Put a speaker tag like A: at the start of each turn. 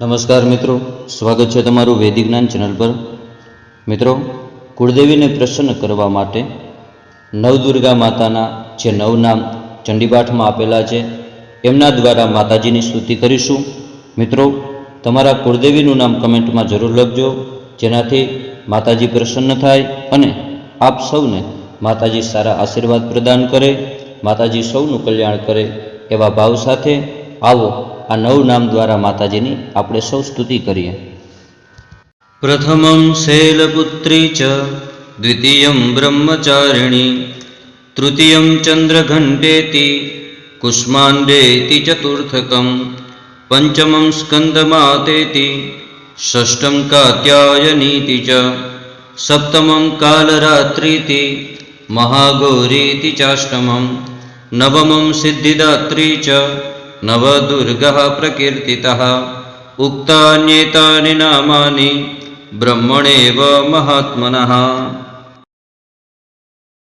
A: નમસ્કાર મિત્રો, સ્વાગત છે તમારું વૈદિક જ્ઞાન ચેનલ પર. મિત્રો, કુળદેવીને પ્રસન્ન કરવા માટે નવદુર્ગા માતાના જે નવ નામ ચંડીપાઠમાં આપેલા છે, એમના દ્વારા માતાજીની સ્તુતિ કરીશું. મિત્રો, તમારા કુળદેવીનું નામ કમેન્ટમાં જરૂર લખજો, જેનાથી માતાજી પ્રસન્ન થાય અને આપ સૌને માતાજી સારા આશીર્વાદ પ્રદાન કરે, માતાજી સૌનું કલ્યાણ કરે એવા ભાવ સાથે આવો આ નવ નામ દ્વારા માતાજીની આપણે સૌ સ્તુતિ કરીએ. પ્રથમં શૈલપુત્રી ચ દ્વિતીયં બ્રહ્મચારિણી તૃતીયં ચંદ્રઘંટેતિ, કુષ્માંડેતિ ચતુર્થકમ પંચમં સ્કંદમાતેતિ ષષ્ઠં કાત્યાયનીતિ ચ સપ્તમં કાલરાત્રીતિ મહાગૌરીતિ ચાષ્ટમં નવમં સિદ્ધિદાત્રી ચ નવદુર્ગः પ્રકીર્તિતઃ ઉક્તાન્યેતાની નામાની બ્રહ્મણેવ મહાત્મનः